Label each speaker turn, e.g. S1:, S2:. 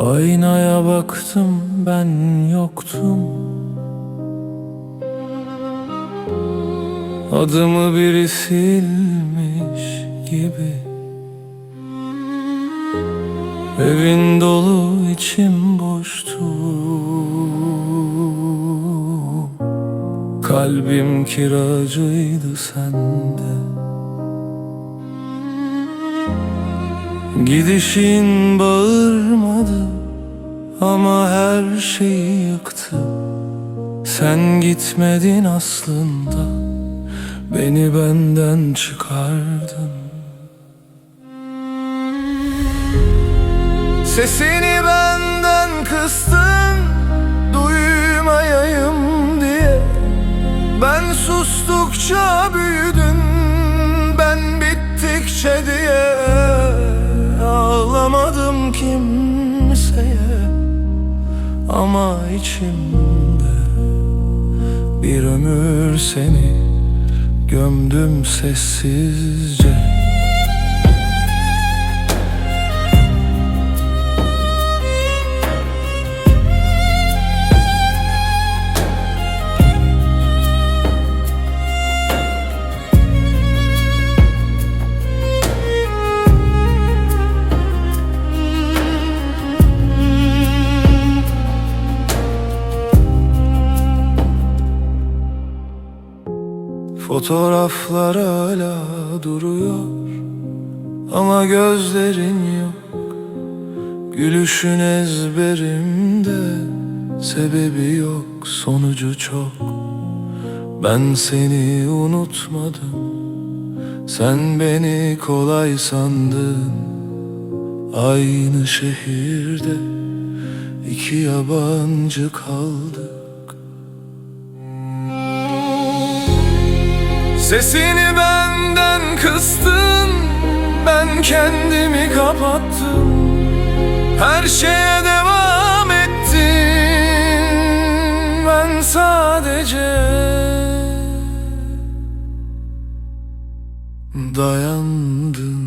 S1: Aynaya baktım ben yoktum. Adımı biri silmiş gibi. Evin dolu içim boştu. Kalbim kiracıydı sende Gidişin bağırmadı ama her şeyi yıktı. Sen gitmedin aslında Beni benden çıkardın. Sesini benden kıstın Duymayayım diye. Ben sustukça büyüdün kimseye Ama içimde Bir ömür seni Gömdüm sessizce Fotoğraflar hala duruyor Ama gözlerin yok. Gülüşün ezberimde Sebebi yok sonucu çok. Ben seni unutmadım Sen beni kolay sandın. Aynı şehirde iki yabancı kaldık Sesini benden kıstın Ben kendimi kapattım. Her şeye devam ettim Ben sadece Dayandım